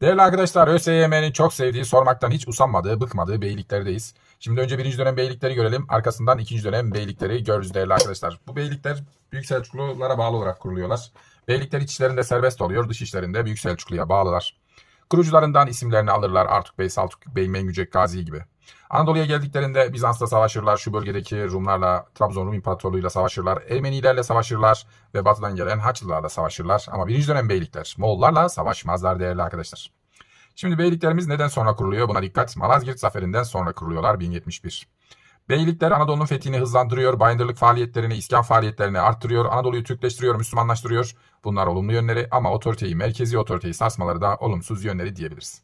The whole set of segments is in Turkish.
Değerli arkadaşlar ÖSYM'nin çok sevdiği, sormaktan hiç usanmadığı, bıkmadığı beyliklerdeyiz. Şimdi önce birinci dönem beylikleri görelim. Arkasından ikinci dönem beylikleri görürüz değerli arkadaşlar. Bu beylikler Büyük Selçuklulara bağlı olarak kuruluyorlar. Beylikler iç işlerinde serbest oluyor, dış işlerinde Büyük Selçuklu'ya bağlılar. Kurucularından isimlerini alırlar Artuk Bey, Saltuk Bey, Mengücek, Gazi gibi. Anadolu'ya geldiklerinde Bizans'la savaşırlar, şu bölgedeki Rumlarla, Trabzon Rum İmparatorluğu'yla savaşırlar, Ermenilerle savaşırlar ve batıdan gelen Haçlılarla savaşırlar. Ama birinci dönem beylikler Moğollarla savaşmazlar değerli arkadaşlar. Şimdi beyliklerimiz neden sonra kuruluyor? Buna dikkat. Malazgirt zaferinden sonra kuruluyorlar 1071. Beylikler Anadolu'nun fethini hızlandırıyor, bayındırlık faaliyetlerini, iskan faaliyetlerini arttırıyor, Anadolu'yu Türkleştiriyor, Müslümanlaştırıyor. Bunlar olumlu yönleri ama otoriteyi, merkezi otoriteyi sarsmaları da olumsuz yönleri diyebiliriz.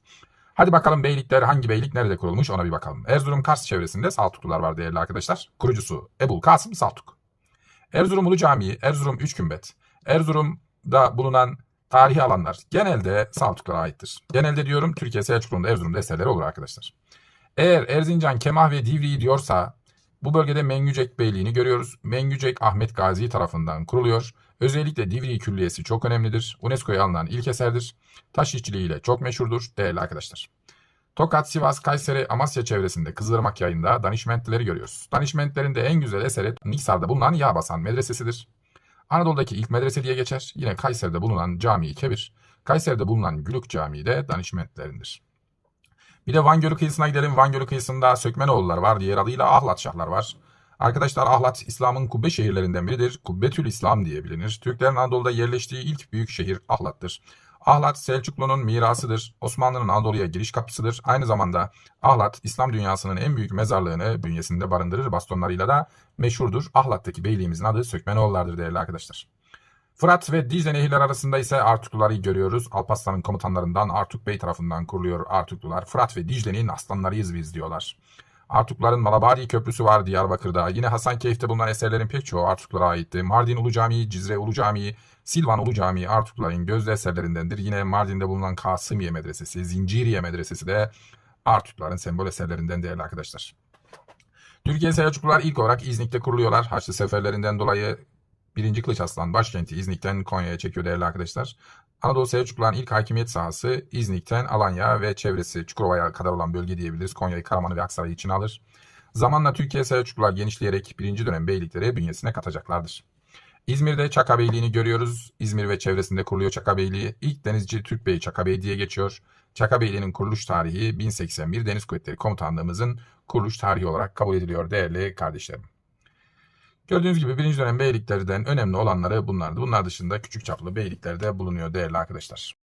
Hadi bakalım beylikler hangi beylik nerede kurulmuş ona bir bakalım. Erzurum Kars çevresinde Saltuklular var değerli arkadaşlar. Kurucusu Ebul Kasım Saltuk. Erzurum Ulu Camii, Erzurum Üç Kümbet, Erzurum'da bulunan tarihi alanlar genelde Saltuklara aittir. Genelde diyorum Türkiye Selçuklu'nda Erzurum'da eserleri olur arkadaşlar. Eğer Erzincan, Kemah ve Divriği diyorsa bu bölgede Mengücek Beyliğini görüyoruz. Mengücek Ahmet Gazi tarafından kuruluyor. Özellikle Divriği Külliyesi çok önemlidir. UNESCO'ya alınan ilk eserdir. Taş işçiliğiyle çok meşhurdur değerli arkadaşlar. Tokat, Sivas, Kayseri, Amasya çevresinde Kızılırmak yayında danişmentleri görüyoruz. Danişmentlerin de en güzel eseri Niksar'da bulunan Yağbasan medresesidir. Anadolu'daki ilk medrese diye geçer. Yine Kayseri'de bulunan Cami-i Kebir, Kayseri'de bulunan Gülük Camii de danişmentlerindir. Bir de Van Gölü kıyısına gidelim. Van Gölü kıyısında Sökmenoğullar var. Diğer adıyla Ahlat Şahlar var. Arkadaşlar Ahlat İslam'ın kubbe şehirlerinden biridir. Kubbetül İslam diye bilinir. Türklerin Anadolu'da yerleştiği ilk büyük şehir Ahlat'tır. Ahlat Selçuklu'nun mirasıdır. Osmanlı'nın Anadolu'ya giriş kapısıdır. Aynı zamanda Ahlat İslam dünyasının en büyük mezarlığını bünyesinde barındırır. Bastonlarıyla da meşhurdur. Ahlat'taki beyliğimizin adı Sökmenoğullar'dır değerli arkadaşlar. Fırat ve Dicle nehirler arasında ise Artukluları görüyoruz. Alparslan'ın komutanlarından Artuk Bey tarafından kuruluyor Artuklular. Fırat ve Dicle'nin aslanlarıyız biz diyorlar. Artukların Malabadi Köprüsü var Diyarbakır'da. Yine Hasankeyf'te bulunan eserlerin pek çoğu Artuklara aitti. Mardin Ulu Camii, Cizre Ulu Camii, Silvan Ulu Camii Artukların gözde eserlerindendir. Yine Mardin'de bulunan Kasımiye Medresesi, Zinciriye Medresesi de Artukların sembol eserlerinden değerli arkadaşlar. Türkiye Selçuklular ilk olarak İznik'te kuruluyorlar. Haçlı seferlerinden dolayı 1. Kılıç Aslan başkenti İznik'ten Konya'ya çekiyor değerli arkadaşlar. Anadolu Selçukluların ilk hakimiyet sahası İznik'ten Alanya ve çevresi Çukurova'ya kadar olan bölge diyebiliriz. Konya'yı, Karaman'ı ve Aksaray'ı içine alır. Zamanla Türkiye Selçuklular genişleyerek birinci dönem beylikleri bünyesine katacaklardır. İzmir'de Çaka Beyliği'ni görüyoruz. İzmir ve çevresinde kuruluyor Çaka Beyliği. İlk denizci Türk Bey Çaka Bey diye geçiyor. Çaka Beyliği'nin kuruluş tarihi 1081 Deniz Kuvvetleri Komutanlığımızın kuruluş tarihi olarak kabul ediliyor değerli kardeşlerim. Gördüğünüz gibi birinci dönem beyliklerden önemli olanları bunlardı. Bunlar dışında küçük çaplı beylikler de bulunuyor değerli arkadaşlar.